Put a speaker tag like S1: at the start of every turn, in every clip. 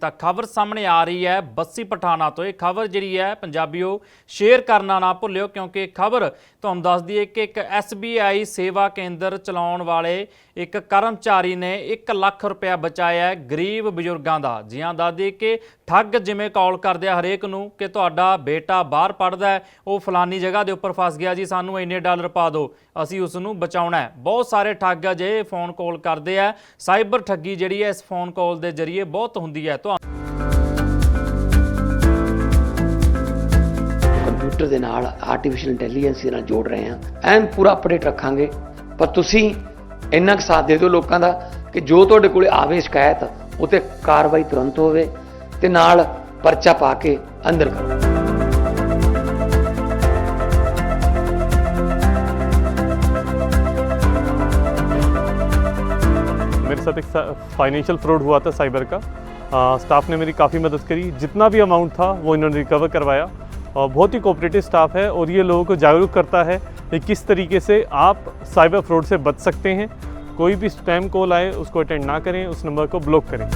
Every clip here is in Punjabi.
S1: ਤਾਂ ਖਬਰ ਸਾਹਮਣੇ ਆ ਰਹੀ ਹੈ ਬੱਸੀ ਪਠਾਣਾ ਤੋਂ। ਇਹ ਖਬਰ ਜਿਹੜੀ ਹੈ ਪੰਜਾਬੀਓ, ਸ਼ੇਅਰ ਕਰਨਾ ਨਾ ਭੁੱਲਿਓ ਕਿਉਂਕਿ ਇਹ ਖਬਰ ਤੁਹਾਨੂੰ ਦੱਸਦੀ ਹੈ ਕਿ ਇੱਕ SBI ਸੇਵਾ ਕੇਂਦਰ ਚਲਾਉਣ ਵਾਲੇ ਇੱਕ ਕਰਮਚਾਰੀ ਨੇ 1 ਲੱਖ ਰੁਪਇਆ ਬਚਾਇਆ ਗਰੀਬ ਬਜ਼ੁਰਗਾਂ ਦਾ। ਜੀ ਹਾਂ ਕਿ ਠੱਗ ਜਿਵੇਂ ਕਾਲ ਕਰਦੇ ਆ ਹਰੇਕ ਨੂੰ ਕਿ ਤੁਹਾਡਾ ਬੇਟਾ ਬਾਹਰ ਪੜਦਾ ਹੈ, ਉਹ ਫਲਾਨੀ ਜਗ੍ਹਾ ਦੇ ਉੱਪਰ ਫਸ ਗਿਆ ਜੀ, ਸਾਨੂੰ ਇੰਨੇ ਡਾਲਰ ਪਾ ਦਿਓ, ਅਸੀਂ ਉਸ ਨੂੰ ਬਚਾਉਣਾ ਹੈ। ਬਹੁਤ ਸਾਰੇ ਠੱਗ ਅਜੇ ਫੋਨ ਕਾਲ ਕਰਦੇ ਆ, ਸਾਈਬਰ ਠੱਗੀ ਜਿਹੜੀ ਹੈ ਇਸ ਫੋਨ ਕਾਲ ਦੇ ਜ਼ਰੀਏ ਬਹੁਤ ਹੁੰਦੀ ਹੈ। ਤੁਹਾਨੂੰ
S2: ਕੰਪਿਊਟਰ ਦੇ ਨਾਲ ਆਰਟੀਫੀਸ਼ੀਅਲ ਇੰਟੈਲੀਜੈਂਸ ਦੇ ਨਾਲ ਜੋੜ ਰਹੇ ਹਾਂ। ਐਨ ਪੂਰਾ ਅਪਡੇਟ ਰੱਖਾਂਗੇ, ਪਰ ਤੁਸੀਂ ਇੰਨਾ ਕੁ ਸਾਥ ਦੇ ਦਿਓ ਲੋਕਾਂ ਦਾ ਕਿ ਜੋ ਤੁਹਾਡੇ ਕੋਲੇ ਆਵੇ ਸ਼ਿਕਾਇਤ ਉਹ ਤੇ ਕਾਰਵਾਈ ਤੁਰੰਤ ਹੋਵੇ ਤੇ ਨਾਲ ਪਰਚਾ ਪਾ ਕੇ ਅੰਦਰ ਕਰੋ
S3: मेरे साथ एक फाइनेंशियल फ्रॉड हुआ था साइबर का स्टाफ ने मेरी काफ़ी मदद करी जितना भी अमाउंट था वो इन्होंने रिकवर करवाया और बहुत ही कोऑपरेटिव स्टाफ है और ये लोगों को जागरूक करता है कि किस तरीके से आप साइबर फ्रॉड से बच सकते हैं कोई भी स्पैम कॉल आए उसको अटेंड ना करें उस नंबर को ब्लॉक करें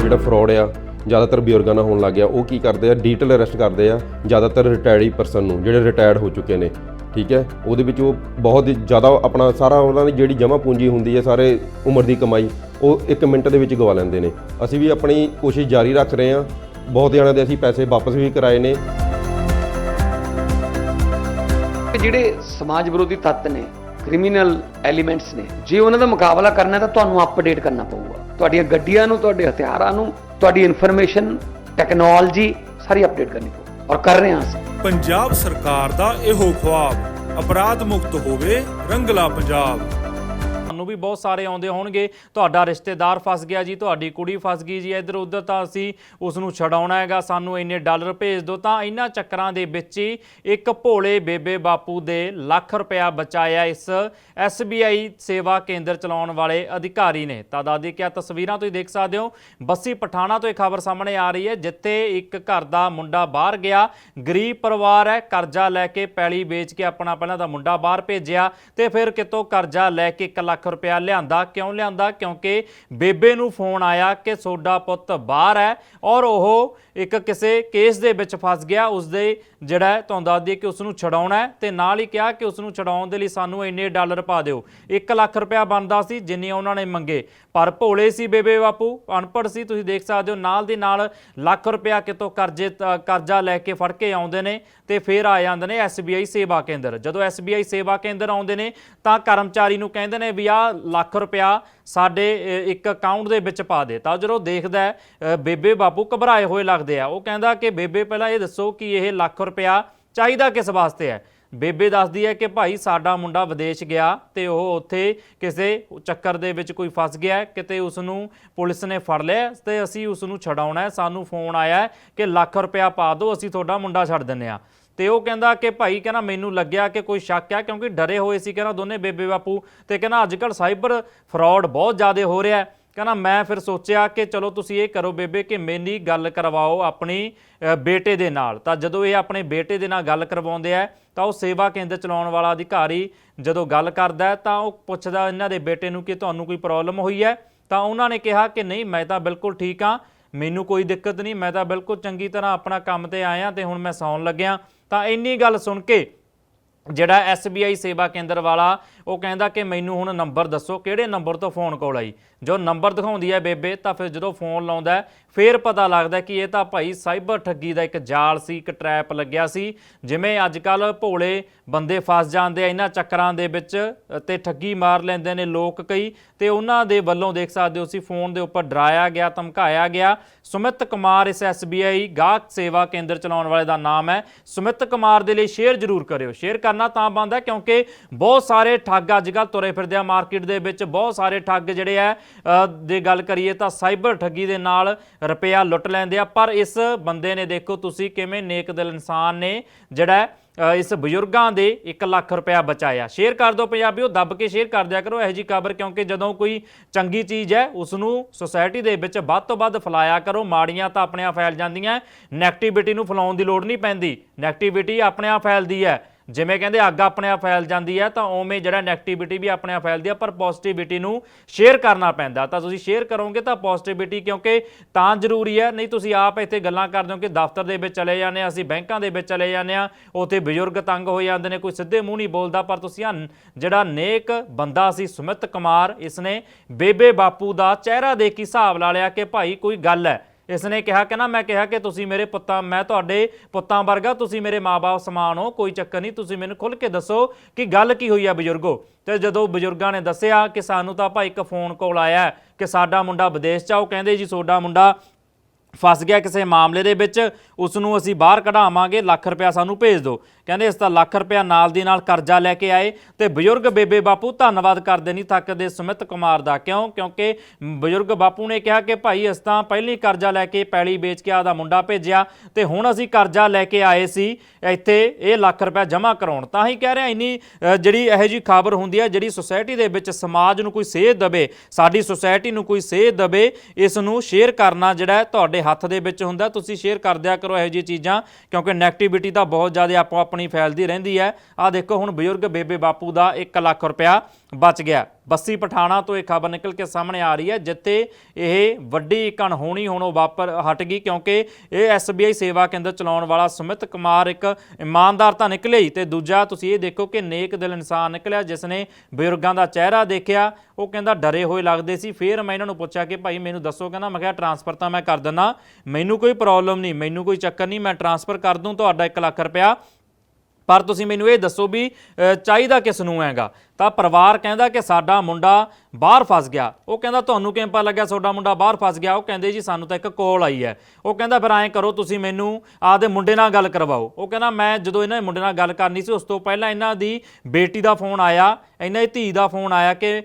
S4: ਜਿਹੜਾ ਫਰਾਡ ਆ ਜ਼ਿਆਦਾਤਰ ਬਜ਼ੁਰਗਾਂ ਨਾਲ ਹੋਣ ਲੱਗ ਗਿਆ ਉਹ ਕੀ ਕਰਦੇ ਆ ਡਿਜੀਟਲ ਅਰੈਸਟ ਕਰਦੇ ਆ ਜ਼ਿਆਦਾਤਰ ਰਿਟਾਇਰਡ ਪਰਸਨ ਨੂੰ ਜਿਹੜੇ ਰਿਟਾਇਰਡ ਹੋ ਚੁੱਕੇ ਨੇ ਠੀਕ ਹੈ ਉਹਦੇ ਵਿੱਚ ਉਹ ਬਹੁਤ ਹੀ ਜ਼ਿਆਦਾ ਆਪਣਾ ਸਾਰਾ ਉਹਨਾਂ ਦੀ ਜਿਹੜੀ ਜਮ੍ਹਾਂ ਪੂੰਜੀ ਹੁੰਦੀ ਹੈ ਸਾਰੇ ਉਮਰ ਦੀ ਕਮਾਈ ਉਹ 1 ਮਿੰਟ ਦੇ ਵਿੱਚ ਗਵਾ ਲੈਂਦੇ ਨੇ ਅਸੀਂ ਵੀ ਆਪਣੀ ਕੋਸ਼ਿਸ਼ ਜਾਰੀ ਰੱਖ ਰਹੇ ਹਾਂ ਬਹੁਤ ਜਣਿਆਂ ਦੇ ਅਸੀਂ ਪੈਸੇ ਵਾਪਸ ਵੀ ਕਰਾਏ ਨੇ
S2: ਜਿਹੜੇ ਸਮਾਜ ਵਿਰੋਧੀ ਤੱਤ ਨੇ ਕ੍ਰਿਮੀਨਲ ਐਲੀਮੈਂਟਸ ਨੇ, ਜੇ ਉਹਨਾਂ ਦਾ ਮੁਕਾਬਲਾ ਕਰਨਾ ਤਾਂ ਤੁਹਾਨੂੰ ਅਪਡੇਟ ਕਰਨਾ ਪਊਗਾ। ਤੁਹਾਡੀਆਂ ਗੱਡੀਆਂ ਨੂੰ, ਤੁਹਾਡੇ ਹਥਿਆਰਾਂ ਨੂੰ, ਤੁਹਾਡੀ ਇਨਫੋਰਮੇਸ਼ਨ ਟੈਕਨੋਲੋਜੀ ਸਾਰੀ ਅਪਡੇਟ ਕਰਨੀ ਪਊ। ਔਰ ਕਰ ਰਹੇ ਹਾਂ ਅਸੀਂ।
S5: ਪੰਜਾਬ ਸਰਕਾਰ ਦਾ ਇਹੋ ਖੁਆਬ, ਅਪਰਾਧ ਮੁਕਤ ਹੋਵੇ, ਰੰਗਲਾ ਪੰਜਾਬ।
S1: ਵੀ ਬਹੁਤ ਸਾਰੇ ਆਉਂਦੇ ਹੋਣਗੇ। ਤੁਹਾਡਾ ਰਿਸ਼ਤੇਦਾਰ ਫਸ ਗਿਆ ਜੀ, ਤੁਹਾਡੀ ਕੁੜੀ ਫਸ ਗਈ ਜੀ, ਇੱਧਰ ਉੱਧਰ ਤਾਂ ਅਸੀਂ ਉਸ ਨੂੰ ਛਡਾਉਣਾ ਹੈਗਾ, ਸਾਨੂੰ ਇੰਨੇ ਡਾਲਰ ਭੇਜ ਦਿਓ। ਤਾਂ ਇਹਨਾਂ ਚੱਕਰਾਂ ਦੇ ਵਿੱਚ ਹੀ ਇੱਕ ਭੋਲੇ ਬੇਬੇ ਬਾਪੂ ਦੇ ਲੱਖ ਰੁਪਇਆ ਬਚਾਇਆ ਇਸ SBI ਸੇਵਾ ਕੇਂਦਰ ਚਲਾਉਣ ਵਾਲੇ ਅਧਿਕਾਰੀ ਨੇ। ਤਾਂ ਦਾਦੀ ਕਿਆ ਤਸਵੀਰਾਂ ਤੁਸੀਂ ਦੇਖ ਸਕਦੇ ਹੋ। ਬੱਸੀ ਪਠਾਣਾ ਤੋਂ ਇਹ ਖਬਰ ਸਾਹਮਣੇ ਆ ਰਹੀ ਹੈ, ਜਿੱਥੇ ਇੱਕ ਘਰ ਦਾ ਮੁੰਡਾ ਬਾਹਰ ਗਿਆ। ਗਰੀਬ ਪਰਿਵਾਰ ਹੈ, ਕਰਜ਼ਾ ਲੈ ਕੇ ਪੈਲੀ ਵੇਚ ਕੇ ਆਪਣਾ ਪਹਿਲਾਂ ਦਾ ਮੁੰਡਾ ਬਾਹਰ ਭੇਜਿਆ ਤੇ ਫਿਰ ਕਿਤੋਂ ਕਰਜ਼ਾ ਲੈ ਕੇ 1 ਲੱਖ ਰੁਪਇਆ ਲਿਆਂਦਾ, ਕਿਉਂ ਲਿਆਂਦਾ? ਕਿਉਂਕਿ ਬੇਬੇ ਨੂੰ ਫੋਨ ਆਇਆ ਕਿ ਸੋਡਾ ਪੁੱਤ ਬਾਹਰ ਹੈ ਔਰ ਉਹ ਇੱਕ ਕਿਸੇ ਕੇਸ ਦੇ ਵਿੱਚ ਫਸ ਗਿਆ। ਉਸ ਦੇ ਜਿਹੜਾ ਤੁਹਾਨੂੰ ਦੱਸ ਦਈਏ ਕਿ ਉਸ ਨੂੰ ਛਡਾਉਣਾ ਹੈ ਤੇ ਨਾਲ ਹੀ ਕਿਹਾ ਕਿ ਉਸ ਨੂੰ ਛਡਾਉਣ ਦੇ ਲਈ ਸਾਨੂੰ ਇੰਨੇ ਡਾਲਰ ਪਾ ਦਿਓ। 1 ਲੱਖ ਰੁਪਇਆ ਬਣਦਾ ਸੀ ਜਿੰਨੇ ਉਹਨਾਂ ਨੇ ਮੰਗੇ। ਪਰ ਭੋਲੇ ਸੀ ਬੇਬੇ ਬਾਪੂ, ਅਨਪੜ੍ਹ ਸੀ, ਤੁਸੀਂ ਦੇਖ ਸਕਦੇ ਹੋ, ਨਾਲ ਦੀ ਨਾਲ ਲੱਖ ਰੁਪਇਆ ਕਿਤੋਂ ਕਰਜ਼ੇ ਕਰਜ਼ਾ ਲੈ ਕੇ ਫੜ ਕੇ ਆਉਂਦੇ ਨੇ। ਤੇ ਫਿਰ ਆ ਜਾਂਦੇ ਨੇ SBI ਸੇਵਾ ਕੇਂਦਰ। ਜਦੋਂ SBI ਸੇਵਾ ਕੇਂਦਰ ਆਉਂਦੇ ਨੇ, ਤਾਂ ਕਰਮਚਾਰੀ ਨੂੰ ਕਹਿੰਦੇ ਨੇ ਵੀ ਆ ਲੱਖ ਰੁਪਇਆ ਸਾਡੇ ਇੱਕ ਅਕਾਊਂਟ ਦੇ ਵਿੱਚ ਪਾ ਦੇ। ਤਾਂ ਜਦੋਂ ਦੇਖਦਾ ਬੇਬੇ ਬਾਪੂ ਘਬਰਾਏ ਹੋਏ ਲੱਗਦੇ ਆ। ਉਹ ਕਹਿੰਦਾ ਕਿ ਬੇਬੇ, ਪਹਿਲਾਂ ਇਹ ਦੱਸੋ ਕਿ ਇਹ ਲੱਖ ਰੁਪਇਆ ਚਾਹੀਦਾ ਕਿਸ ਵਾਸਤੇ ਹੈ? ਬੇਬੇ ਦੱਸਦੀ ਹੈ ਕਿ ਭਾਈ ਸਾਡਾ ਮੁੰਡਾ ਵਿਦੇਸ਼ ਗਿਆ ਤੇ ਉਹ ਉੱਥੇ ਕਿਸੇ ਚੱਕਰ ਦੇ ਵਿੱਚ ਕੋਈ ਫਸ ਗਿਆ ਕਿਤੇ ਉਸ ਨੂੰ ਪੁਲਿਸ ਨੇ ਫੜ ਲਿਆ ਤੇ ਅਸੀਂ ਉਸ ਨੂੰ ਛਡਾਉਣਾ ਸਾਨੂੰ ਫੋਨ ਆਇਆ ਕਿ ਲੱਖ ਰੁਪਇਆ ਪਾ ਦਿਓ, ਅਸੀਂ ਤੁਹਾਡਾ ਮੁੰਡਾ ਛੱਡ ਦਿੰਨੇ ਆ ਤੇ ਉਹ ਕਹਿੰਦਾ ਕਿ ਭਾਈ ਕਹਿੰਦਾ ਮੈਨੂੰ ਲੱਗਿਆ ਕਿ ਕੋਈ ਸ਼ੱਕ ਹੈ ਕਿਉਂਕਿ ਡਰੇ ਹੋਏ ਸੀ, ਕਹਿੰਦਾ ਦੋਨੇ ਬੇਬੇ ਬਾਪੂ। ਤੇ ਕਹਿੰਦਾ ਅੱਜ ਕੱਲ੍ਹ ਸਾਈਬਰ ਫਰਾਡ ਬਹੁਤ ਜ਼ਿਆਦਾ ਹੋ ਰਿਹਾ ਹੈ। ਕਹਿੰਦਾ, ਮੈਂ ਫਿਰ ਸੋਚਿਆ ਕਿ ਚਲੋ ਤੁਸੀਂ ਇਹ ਕਰੋ ਬੇਬੇ ਕਿ ਮੇਰੀ ਗੱਲ ਕਰਵਾਓ ਆਪਣੀ ਬੇਟੇ ਦੇ ਨਾਲ। ਤਾਂ ਜਦੋਂ ਇਹ ਆਪਣੇ ਬੇਟੇ ਦੇ ਨਾਲ ਗੱਲ ਕਰਵਾਉਂਦੇ ਆ, ਤਾਂ ਉਹ ਸੇਵਾ ਕੇਂਦਰ ਚਲਾਉਣ ਵਾਲਾ ਅਧਿਕਾਰੀ ਜਦੋਂ ਗੱਲ ਕਰਦਾ ਤਾਂ ਉਹ ਪੁੱਛਦਾ ਇਹਨਾਂ ਦੇ ਬੇਟੇ ਨੂੰ ਕਿ ਤੁਹਾਨੂੰ ਕੋਈ ਪ੍ਰੋਬਲਮ ਹੋਈ ਹੈ? ਤਾਂ ਉਹਨਾਂ ਨੇ ਕਿਹਾ ਕਿ ਨਹੀਂ, ਮੈਂ ਤਾਂ ਬਿਲਕੁਲ ਠੀਕ ਹਾਂ, ਮੈਨੂੰ ਕੋਈ ਦਿੱਕਤ ਨਹੀਂ, ਮੈਂ ਤਾਂ ਬਿਲਕੁਲ ਚੰਗੀ ਤਰ੍ਹਾਂ ਆਪਣਾ ਕੰਮ ਤੇ ਆਇਆ ਤੇ ਹੁਣ ਮੈਂ ਸੌਣ ਲੱਗਿਆ। ਤਾਂ ਇੰਨੀ ਗੱਲ ਸੁਣ ਕੇ ਜਿਹੜਾ SBI ਸੇਵਾ ਕੇਂਦਰ ਵਾਲਾ ਉਹ ਕਹਿੰਦਾ ਕਿ ਮੈਨੂੰ ਹੁਣ ਨੰਬਰ ਦੱਸੋ ਕਿਹੜੇ ਨੰਬਰ ਤੋਂ ਫੋਨ ਕਾਲ ਆਈ? ਜੋ ਨੰਬਰ ਦਿਖਾਉਂਦੀ ਹੈ ਬੇਬੇ ਤਾਂ ਫਿਰ ਜਦੋਂ ਫੋਨ ਲਾਉਂਦਾ ਫਿਰ ਪਤਾ ਲੱਗਦਾ ਕਿ ਇਹ ਤਾਂ ਭਾਈ ਸਾਈਬਰ ਠੱਗੀ ਦਾ ਇੱਕ ਜਾਲ ਸੀ ਇੱਕ ਟ੍ਰੈਪ ਲੱਗਿਆ ਸੀ। ਜਿਵੇਂ ਅੱਜ ਕੱਲ ਭੋਲੇ ਬੰਦੇ ਫਸ ਜਾਂਦੇ ਆ ਇਹਨਾਂ ਚੱਕਰਾਂ ਦੇ ਵਿੱਚ ਅ, ਤੇ ਠੱਗੀ ਮਾਰ ਲੈਂਦੇ ਨੇ ਲੋਕ ਕਈ ਤੇ ਉਹਨਾਂ ਦੇ ਵੱਲੋਂ ਦੇਖ ਸਕਦੇ ਹੋ ਸੀ ਫੋਨ ਦੇ ਉੱਪਰ ਡਰਾਇਆ ਗਿਆ ਧਮਕਾਇਆ ਗਿਆ। ਸੁਮਿਤ ਕੁਮਾਰ ਇਸ SBI ਗਾਹਕ ਸੇਵਾ ਕੇਂਦਰ ਚਲਾਉਣ ਵਾਲੇ ਦਾ ਨਾਮ ਹੈ। ਸੁਮਿਤ ਕੁਮਾਰ ਦੇ ਲਈ ਸ਼ੇਅਰ ਜ਼ਰੂਰ ਕਰਿਓ ਸ਼ੇਅਰ ਕਰਨਾ ਤਾਂ ਹੈ ਕਿਉਂਕਿ ਬਹੁਤ ਸਾਰੇ ਠੱਗ ਅੱਜ ਕੱਲ੍ਹ ਤੁਰੇ ਫਿਰਦੇ ਆ ਮਾਰਕੀਟ ਦੇ ਵਿੱਚ। ਬਹੁਤ ਸਾਰੇ ਠੱਗ ਜਿਹੜੇ ਆ ਅ, ਦੇ ਗੱਲ ਕਰੀਏ ਤਾਂ ਸਾਈਬਰ ਠੱਗੀ ਦੇ ਨਾਲ ਰੁਪਇਆ ਲੁੱਟ ਲੈਂਦੇ ਆ। ਪਰ ਇਸ ਬੰਦੇ ਨੇ ਦੇਖੋ ਤੁਸੀਂ ਕਿਵੇਂ ਨੇਕ ਦਿਲ ਇਨਸਾਨ ਨੇ ਜਿਹੜਾ ਇਸ ਬਜ਼ੁਰਗਾਂ ਦੇ 1 ਲੱਖ ਰੁਪਇਆ ਬਚਾਇਆ। ਸ਼ੇਅਰ ਕਰ ਦਿਓ ਪੰਜਾਬੀਓ ਦੱਬ ਕੇ ਸ਼ੇਅਰ ਕਰ ਦਿਆ ਕਰੋ ਇਹੋ ਜੀ ਖਬਰ ਕਿਉਂਕਿ ਜਦੋਂ ਕੋਈ ਚੰਗੀ ਚੀਜ਼ ਹੈ ਉਸ ਨੂੰ ਸੋਸਾਇਟੀ ਦੇ ਵਿੱਚ ਵੱਧ ਤੋਂ ਵੱਧ ਫੈਲਾਇਆ ਕਰੋ। ਮਾੜੀਆਂ ਤਾਂ ਆਪਣੇ ਆਪ ਫੈਲ ਜਾਂਦੀਆਂ ਨੈਗੇਟਿਵਿਟੀ ਨੂੰ ਫੈਲਾਉਣ ਦੀ ਲੋੜ ਨਹੀਂ ਪੈਂਦੀ। ਨੈਗੇਟਿਵਿਟੀ ਆਪਣੇ ਆਪ ਫੈਲਦੀ ਹੈ। ਜਿਵੇਂ ਕਹਿੰਦੇ ਅੱਗ ਆਪਣੇ ਆਪ ਫੈਲ ਜਾਂਦੀ ਹੈ, ਤਾਂ ਉਵੇਂ ਜਿਹੜਾ 네ਗੇਟਿਵਿਟੀ ਵੀ ਆਪਣੇ ਆਪ ਫੈਲਦੀ ਹੈ, ਪਰ ਪੋਜ਼ਿਟਿਵਿਟੀ ਨੂੰ ਸ਼ੇਅਰ ਕਰਨਾ ਪੈਂਦਾ। ਤਾਂ ਤੁਸੀਂ ਸ਼ੇਅਰ ਕਰੋਗੇ ਤਾਂ ਪੋਜ਼ਿਟਿਵਿਟੀ ਕਿਉਂਕਿ ਤਾਂ ਜ਼ਰੂਰੀ ਹੈ, ਨਹੀਂ ਤੁਸੀਂ ਆਪ ਇੱਥੇ ਗੱਲਾਂ ਕਰਦੇ ਹੋ ਕਿ ਦਫ਼ਤਰ ਦੇ ਵਿੱਚ ਚਲੇ ਜਾਂਦੇ ਆ ਅਸੀਂ ਬੈਂਕਾਂ ਦੇ ਵਿੱਚ ਚਲੇ ਜਾਂਦੇ ਆ ਉੱਥੇ ਬਜ਼ੁਰਗ ਤੰਗ ਹੋ ਜਾਂਦੇ ਨੇ, ਕੋਈ ਸਿੱਧੇ ਮੂੰਹ ਨਹੀਂ ਬੋਲਦਾ, ਪਰ ਤੁਸੀਂ ਆਹ ਜਿਹੜਾ ਨੇਕ ਬੰਦਾ ਸੀ, ਸੁਮਿਤ ਕੁਮਾਰ, ਇਸਨੇ ਬੇਬੇ ਬਾਪੂ ਦਾ ਚਿਹਰਾ ਦੇ ਕੇ ਹਿਸਾਬ ਲਾ ਲਿਆ ਕਿ ਭਾਈ ਕੋਈ ਗੱਲ ਹੈ। ਇਸ ਨੇ ਕਿਹਾ ਕਿ ਨਾ, ਮੈਂ ਕਿਹਾ ਕਿ ਤੁਸੀਂ ਮੇਰੇ ਪੁੱਤਾਂ, ਮੈਂ ਤੁਹਾਡੇ ਪੁੱਤਾਂ ਵਰਗਾ ਤੁਸੀਂ ਮੇਰੇ ਮਾਪੇ ਸਮਾਨ ਹੋ, ਕੋਈ ਚੱਕਰ ਨਹੀਂ, ਤੁਸੀਂ ਮੈਨੂੰ ਖੁੱਲ ਕੇ ਦੱਸੋ ਕਿ ਗੱਲ ਕੀ ਹੋਈ ਆ ਬਜ਼ੁਰਗੋ। ਤੇ ਜਦੋਂ ਬਜ਼ੁਰਗਾਂ ਨੇ ਦੱਸਿਆ ਕਿ ਸਾਨੂੰ ਤਾਂ ਭਾਈ ਇੱਕ ਫੋਨ ਕਾਲ ਆਇਆ ਕਿ ਸਾਡਾ ਮੁੰਡਾ ਵਿਦੇਸ਼ ਚ ਆ ਉਹ ਕਹਿੰਦੇ ਜੀ ਤੁਹਾਡਾ ਮੁੰਡਾ ਫਸ ਗਿਆ ਕਿਸੇ ਮਾਮਲੇ ਦੇ ਵਿੱਚ ਉਸ ਨੂੰ ਅਸੀਂ ਬਾਹਰ ਕਢਾਵਾਂਗੇ, ਲੱਖ ਰੁਪਇਆ ਸਾਨੂੰ ਭੇਜ ਦਿਓ। ਕਹਿੰਦੇ ਇਸ ਦਾ ਲੱਖ ਰੁਪਇਆ ਨਾਲ ਦੀ ਨਾਲ ਕਰਜ਼ਾ ਲੈ ਕੇ ਆਏ ਤੇ ਬਜ਼ੁਰਗ ਬੇਬੇ ਬਾਪੂ ਧੰਨਵਾਦ ਕਰਦੇ ਨਹੀਂ ਥੱਕਦੇ ਸੁਮਿਤ ਕੁਮਾਰ ਦਾ। ਕਿਉਂ? ਕਿਉਂਕਿ ਬਜ਼ੁਰਗ ਬਾਪੂ ਨੇ ਕਿਹਾ ਕਿ ਭਾਈ ਇਸ ਤਾਂ ਪਹਿਲੀ ਕਰਜ਼ਾ ਲੈ ਕੇ ਪੈਲੀ ਵੇਚ ਕੇ ਆਦਾ ਮੁੰਡਾ ਭੇਜਿਆ ਤੇ ਹੁਣ ਅਸੀਂ ਕਰਜ਼ਾ ਲੈ ਕੇ ਆਏ ਸੀ, ਇੱਥੇ ਇਹ ਲੱਖ ਰੁਪਇਆ ਜਮ੍ਹਾਂ ਕਰਾਉਣ। ਤਾਂ ਹੀ ਕਹਿ ਰਿਹਾ ਇੰਨੀ ਜਿਹੜੀ ਇਹੋ ਜੀ ਖਬਰ ਹੁੰਦੀ ਹੈ, ਜਿਹੜੀ ਸੁਸਾਇਟੀ ਦੇ ਵਿੱਚ ਸਮਾਜ ਨੂੰ ਕੋਈ ਸੇਧ ਦਵੇ, ਸਾਡੀ ਸੁਸਾਇਟੀ ਨੂੰ ਕੋਈ ਸੇਧ ਦਵੇ, ਇਸ ਨੂੰ ਸ਼ੇਅਰ ਕਰਨਾ ਜਿਹੜਾ ਤੁਹਾਡੇ ਹੱਥ ਦੇ ਵਿੱਚ ਹੁੰਦਾ, ਤੁਸੀਂ ਸ਼ੇਅਰ ਕਰ ਦਿਆ ਕਰੋ ਇਹੋ ਜਿਹੀ ਚੀਜ਼ਾਂ, ਕਿਉਂਕਿ 네ਗੇਟਿਵਿਟੀ ਤਾਂ ਬਹੁਤ ਜ਼ਿਆਦਾ ਆਪੋ ਆਪਣੀ ਫੈਲਦੀ ਰਹਿੰਦੀ ਹੈ। ਆ ਦੇਖੋ, ਹੁਣ ਬਜ਼ੁਰਗ ਬੇਬੇ ਬਾਪੂ ਦਾ 1 ਲੱਖ ਰੁਪਇਆ ਬਚ ਗਿਆ। ਬੱਸੀ ਪਠਾਣਾ ਤੋਂ ਇਹ ਖਬਰ ਨਿਕਲ ਕੇ ਸਾਹਮਣੇ ਆ ਰਹੀ ਹੈ, ਜਿੱਥੇ ਇਹ ਵੱਡੀ ਇੱਕ ਅਣਹੋਣੀ ਹੁਣ ਉਹ ਵਾਪਰ, ਹਟ ਗਈ, ਕਿਉਂਕਿ ਇਹ SBI ਸੇਵਾ ਕੇਂਦਰ ਚਲਾਉਣ ਵਾਲਾ ਸੁਮਿਤ ਕੁਮਾਰ ਇੱਕ ਇਮਾਨਦਾਰ ਤਾਂ ਨਿਕਲੇ ਹੀ, ਤੇ ਦੂਜਾ ਤੁਸੀਂ ਇਹ ਦੇਖੋ ਕਿ ਨੇਕ ਦਿਲ ਇਨਸਾਨ ਨਿਕਲਿਆ ਜਿਸ ਨੇ ਬਜ਼ੁਰਗਾਂ ਦਾ ਚਿਹਰਾ ਦੇਖਿਆ, ਉਹ ਕਹਿੰਦਾ ਡਰੇ ਹੋਏ ਲੱਗਦੇ ਸੀ, ਫਿਰ ਮੈਂ ਇਹਨਾਂ ਨੂੰ ਪੁੱਛਿਆ ਕਿ ਭਾਈ ਮੈਨੂੰ ਦੱਸੋ, ਕਹਿੰਦਾ ਮੈਂ ਕਿਹਾ ਟ੍ਰਾਂਸਫਰ ਤਾਂ ਮੈਂ ਕਰ ਦਿੰਦਾ, ਮੈਨੂੰ ਕੋਈ ਪ੍ਰੋਬਲਮ ਨਹੀਂ, ਮੈਨੂੰ ਕੋਈ ਚੱਕਰ ਨਹੀਂ, ਮੈਂ ਟ੍ਰਾਂਸਫਰ ਕਰ ਦੂੰ, ਤੁਹਾਡਾ 1 ਲੱਖ ਰੁਪਇਆ ਪਰ ਤੁਸੀਂ ਮੈਨੂੰ ਇਹ ਦੱਸੋ ਵੀ ਚਾਹੀਦਾ ਕਿਸ ਨੂੰ ਹੈਗਾ? ਤਾਂ ਪਰਿਵਾਰ ਕਹਿੰਦਾ ਕਿ ਸਾਡਾ ਮੁੰਡਾ ਬਾਹਰ ਫਸ ਗਿਆ। ਉਹ ਕਹਿੰਦਾ, ਤੁਹਾਨੂੰ ਕਿਵੇਂ ਪਤਾ ਲੱਗਿਆ ਤੁਹਾਡਾ ਮੁੰਡਾ ਬਾਹਰ ਫਸ ਗਿਆ? ਉਹ ਕਹਿੰਦੇ, ਜੀ, ਸਾਨੂੰ ਤਾਂ ਇੱਕ ਕਾਲ ਆਈ ਹੈ। ਉਹ ਕਹਿੰਦਾ, ਫਿਰ ਐਂ ਕਰੋ, ਤੁਸੀਂ ਮੈਨੂੰ ਆਪਦੇ ਮੁੰਡੇ ਨਾਲ ਗੱਲ ਕਰਵਾਓ। ਉਹ ਕਹਿੰਦਾ, ਮੈਂ ਜਦੋਂ ਇਹਨਾਂ ਦੇ ਮੁੰਡੇ ਨਾਲ ਗੱਲ ਕਰਨੀ ਸੀ, ਉਸ ਤੋਂ ਪਹਿਲਾਂ ਇਹਨਾਂ ਦੀ ਬੇਟੀ ਦਾ ਫੋਨ ਆਇਆ, ਇਹਨਾਂ ਦੀ ਧੀ ਦਾ ਫੋਨ ਆਇਆ ਕਿ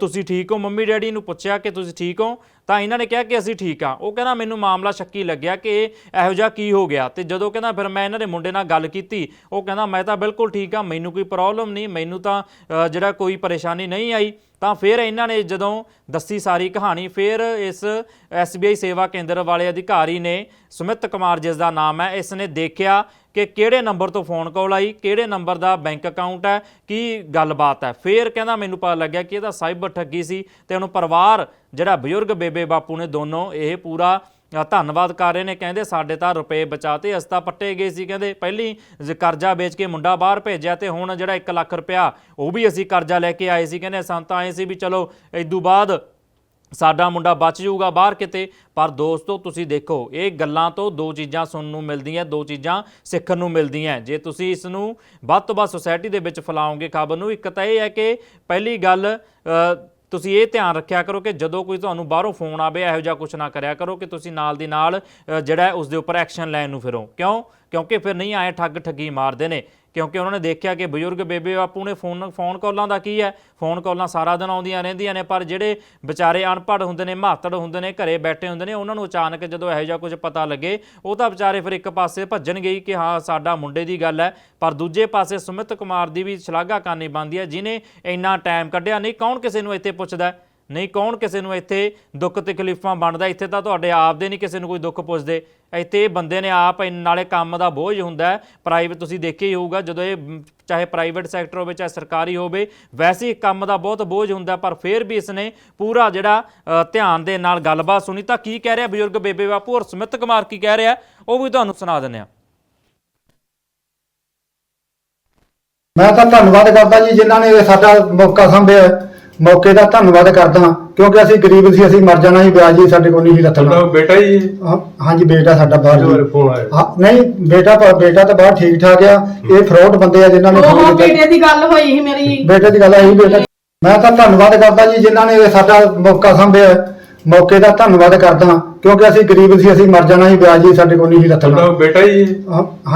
S1: ਤੁਸੀਂ ਠੀਕ ਹੋ? ਮੰਮੀ ਡੈਡੀ ਨੂੰ ਪੁੱਛਿਆ ਕਿ ਤੁਸੀਂ ਠੀਕ ਹੋ? ਤਾਂ ਇਹਨਾਂ ਨੇ ਕਿਹਾ ਕਿ ਅਸੀਂ ਠੀਕ ਆ ਉਹ ਕਹਿੰਦਾ, ਮੈਨੂੰ ਮਾਮਲਾ ਸ਼ੱਕੀ ਲੱਗਿਆ ਕਿ ਇਹੋ ਜਿਹਾ ਕੀ ਹੋ ਗਿਆ? ਤੇ ਜਦੋਂ ਕਹਿੰਦਾ, ਫਿਰ ਮੈਂ ਇਹਨਾਂ ਦੇ ਮੁੰਡੇ ਨਾਲ ਗੱਲ ਕੀਤੀ, ਉਹ ਕਹਿੰਦਾ, ਮੈਂ ਤਾਂ ਬਿਲਕੁਲ ਠੀਕ ਆ ਮੈਨੂੰ ਕੋਈ ਪ੍ਰੋਬਲਮ ਨਹੀਂ, ਮੈਨੂੰ ਤਾਂ ਜਿਹੜਾ ਕੋਈ ਪਰੇਸ਼ਾਨੀ ਨਹੀਂ ਆਈ ਤਾਂ ਫਿਰ ਇਹਨਾਂ ਨੇ ਜਦੋਂ ਦੱਸੀ ਸਾਰੀ ਕਹਾਣੀ, ਫਿਰ ਇਸ SBI ਸੇਵਾ ਕੇਂਦਰ ਵਾਲੇ ਅਧਿਕਾਰੀ ਨੇ ਸੁਮਿਤ ਕੁਮਾਰ, ਜਿਸ ਦਾ ਨਾਮ ਹੈ, ਇਸ ਨੇ ਦੇਖਿਆ ਕਿ ਕਿਹੜੇ ਨੰਬਰ ਤੋਂ ਫੋਨ ਕਾਲ ਆਈ, ਕਿਹੜੇ ਨੰਬਰ ਦਾ ਬੈਂਕ ਅਕਾਊਂਟ ਹੈ, ਕੀ ਗੱਲਬਾਤ ਹੈ। ਫਿਰ ਕਹਿੰਦਾ, ਮੈਨੂੰ ਪਤਾ ਲੱਗਿਆ ਕਿ ਇਹਦਾ ਸਾਈਬਰ ਠੱਗੀ ਸੀ ਤੇ ਉਹਨੂੰ ਪਰਿਵਾਰ, ਜਿਹੜਾ ਬਜ਼ੁਰਗ ਬੇਬੇ ਬਾਪੂ ਨੇ ਦੋਨੋਂ, ਇਹ ਪੂਰਾ ਧੰਨਵਾਦ ਕਰ ਰਹੇ ਨੇ, ਕਹਿੰਦੇ ਸਾਡੇ ਤਾਂ ਰੁਪਏ ਬਚਾਤੇ ਅਸਤਾ ਪੱਟੇ ਗਏ ਸੀ, ਕਹਿੰਦੇ ਪਹਿਲੀ ਕਰਜ਼ਾ ਵੇਚ ਕੇ ਮੁੰਡਾ ਬਾਹਰ ਭੇਜਿਆ ਤੇ ਹੁਣ ਜਿਹੜਾ 1 ਲੱਖ ਰੁਪਇਆ ਉਹ ਵੀ ਅਸੀਂ ਕਰਜ਼ਾ ਲੈ ਕੇ ਆਏ ਸੀ, ਕਹਿੰਦੇ ਸੰਤਾਂ ਆਏ ਸੀ ਵੀ ਚਲੋ ਇਦੋਂ ਬਾਅਦ ਸਾਡਾ ਮੁੰਡਾ ਬਚ ਜਾਊਗਾ ਬਾਹਰ ਕਿਤੇ, ਪਰ ਦੋਸਤੋ ਤੁਸੀਂ ਦੇਖੋ, ਇਹ ਗੱਲਾਂ ਤੋਂ ਦੋ ਚੀਜ਼ਾਂ ਸੁਣਨ ਨੂੰ ਮਿਲਦੀਆਂ, ਦੋ ਚੀਜ਼ਾਂ ਸਿੱਖਣ ਨੂੰ ਮਿਲਦੀਆਂ। ਜੇ ਤੁਸੀਂ ਇਸ ਨੂੰ ਵੱਧ ਤੋਂ ਵੱਧ ਸੁਸਾਇਟੀ ਦੇ ਵਿੱਚ ਫੈਲਾਓਗੇ ਖਬਰ ਨੂੰ, ਇੱਕ ਤਾਂ ਇਹ ਹੈ ਕਿ ਪਹਿਲੀ ਗੱਲ ਤੁਸੀਂ ਇਹ ਧਿਆਨ ਰੱਖਿਆ ਕਰੋ ਕਿ ਜਦੋਂ ਕੋਈ ਤੁਹਾਨੂੰ ਬਾਹਰੋਂ ਫੋਨ ਆਵੇ, ਇਹੋ ਜਿਹਾ ਕੁਝ ਨਾ ਕਰਿਆ ਕਰੋ ਕਿ ਤੁਸੀਂ ਨਾਲ ਦੀ ਨਾਲ ਜਿਹੜਾ ਉਸ ਦੇ ਉੱਪਰ ਐਕਸ਼ਨ ਲੈਣ ਨੂੰ ਫਿਰੋ। ਕਿਉਂ? ਕਿਉਂਕਿ ਫਿਰ ਨਹੀਂ ਆਏ ਠੱਗ ਠੱਗੀ ਮਾਰਦੇ ਨੇ। ਕਿਉਂਕਿ ਉਹਨਾਂ ਨੇ ਦੇਖਿਆ ਕਿ ਬਜ਼ੁਰਗ ਬੇਬੇ ਬਾਪੂ ਨੇ ਫੋਨ ਫੋਨ ਕਾਲਾਂ ਦਾ ਕੀ ਹੈ? ਫੋਨ ਕਾਲਾਂ ਸਾਰਾ ਦਿਨ ਆਉਂਦੀਆਂ ਰਹਿੰਦੀਆਂ ਨੇ, ਪਰ ਜਿਹੜੇ ਵਿਚਾਰੇ ਅਨਪੜ੍ਹ ਹੁੰਦੇ ਨੇ, ਮਾਤੜ ਹੁੰਦੇ ਨੇ, ਘਰੇ ਬੈਠੇ ਹੁੰਦੇ ਨੇ, ਉਹਨਾਂ ਨੂੰ ਅਚਾਨਕ ਜਦੋਂ ਇਹੋ ਜਿਹਾ ਕੁਝ ਪਤਾ ਲੱਗੇ, ਉਹ ਤਾਂ ਵਿਚਾਰੇ ਫਿਰ ਇੱਕ ਪਾਸੇ ਭੱਜਣਗੇ ਹੀ ਕਿ ਹਾਂ, ਸਾਡਾ ਮੁੰਡੇ ਦੀ ਗੱਲ ਹੈ, ਪਰ ਦੂਜੇ ਪਾਸੇ ਸੁਮਿਤ ਕੁਮਾਰ ਦੀ ਵੀ ਸ਼ਲਾਘਾ ਕਰਨੀ ਬਣਦੀ ਹੈ ਜਿਨੇ ਇੰਨਾ ਟਾਈਮ ਕੱਢਿਆ, ਨਹੀਂ, ਕੌਣ ਕਿਸੇ ਨੂੰ ਇੱਥੇ ਪੁੱਛਦਾ? ਨਹੀਂ, ਕੌਣ ਕਿਸੇ ਨੂੰ ਇੱਥੇ ਦੁੱਖ ਤਕਲੀਫਾਂ ਬਣਦਾ ਇੱਥੇ ਤਾਂ ਤੁਹਾਡੇ ਆਪ ਦੇ ਨਹੀਂ ਕਿਸੇ ਨੂੰ ਕੋਈ ਦੁੱਖ ਪੁੱਛਦੇ। ਇੱਥੇ ਇਹ ਬੰਦੇ ਨੇ ਆਪ ਨਾਲੇ ਕੰਮ ਦਾ ਬੋਝ ਹੁੰਦਾ ਪ੍ਰਾਈਵੇਟ ਤੁਸੀਂ ਦੇਖਿਆ ਹੀ ਹੋਊਗਾ, ਜਦੋਂ ਇਹ ਚਾਹੇ ਪ੍ਰਾਈਵੇਟ ਸੈਕਟਰ ਹੋਵੇ, ਚਾਹੇ ਸਰਕਾਰੀ ਹੋਵੇ, ਵੈਸੇ ਹੀ ਕੰਮ ਦਾ ਬਹੁਤ ਬੋਝ ਹੁੰਦਾ ਪਰ ਫਿਰ ਵੀ ਇਸਨੇ ਪੂਰਾ ਜਿਹੜਾ ਧਿਆਨ ਦੇ ਨਾਲ ਗੱਲਬਾਤ ਸੁਣੀ। ਤਾਂ ਕੀ ਕਹਿ ਰਿਹਾ ਬਜ਼ੁਰਗ ਬੇਬੇ ਬਾਪੂ? ਔਰ ਸਮਿਤ ਕੁਮਾਰ ਕੀ ਕਹਿ ਰਿਹਾ? ਉਹ ਵੀ ਤੁਹਾਨੂੰ ਸੁਣਾ ਦਿੰਦੇ ਆ
S6: ਮੈਂ ਤਾਂ ਧੰਨਵਾਦ ਕਰਦਾ ਜੀ, ਜਿਨ੍ਹਾਂ ਨੇ ਸਾਡਾ ਮੌਕਾ ਸੰਭਿਆ ਮੌਕੇ ਦਾ ਧੰਨਵਾਦ ਕਰਦਾ ਕਿਉਂਕਿ ਅਸੀਂ ਗਰੀਬ ਸੀ ਅਸੀਂ ਮਰ ਜਾਣਾ ਸੀ ਵਿਆਜ ਜੀ ਸਾਡੇ ਕੋਲ ਨਹੀਂ ਸੀ
S7: ਤੁਹਾਡਾ
S6: ਲੱਥਣਾ
S7: ਬੇਟਾ ਹੀ
S6: ਹਾਂ- ਹਾਂਜੀ ਬੇਟਾ ਸਾਡਾ ਬਾਹਰ
S7: ਤੁਹਾਡੇ
S6: ਜੀ।
S7: ਫੋਨ ਆਇਆ।
S6: ਹਾਂ ਨਹੀਂ ਬੇਟਾ ਤਾਂ- ਬੇਟਾ ਤਾਂ ਬਾਹਰ ਠੀਕ ਠਾਕ ਆ ਇਹ ਫਰਾਡ ਬੰਦੇ ਆ ਜਿਨ੍ਹਾਂ ਨੇ
S8: ਉਹ
S6: ਫੋਨ
S8: ਬੇਟੇ ਦੀ ਗੱਲ ਹੋਈ ਸੀ ਮੇਰੀ।
S6: ਬੇਟੇ ਦੀ ਗੱਲ ਆਈ ਬੇਟਾ। ਮੈਂ ਤਾਂ ਧੰਨਵਾਦ ਕਰਦਾ ਜੀ ਜਿਨ੍ਹਾਂ ਨੇ ਇਹ ਸਾਡਾ ਮੌਕਾ ਸੰਭਿਆ। ਮੌਕੇ ਦਾ ਧੰਨਵਾਦ ਕਰਦਾ ਕਿਉਂਕਿ ਅਸੀਂ ਗਰੀਬ ਸੀ ਅਸੀਂ ਮਰ ਜਾਣਾ ਸੀ ਵਿਆਜ ਜੀ ਸਾਡੇ ਕੋਲ ਨਹੀਂ ਸੀ ਲੱਥਣਾ
S7: ਤੁਹਾਡਾ ਬੇਟਾ ਹੀ
S6: ਹਾਂ- ਹਾਂਜੀ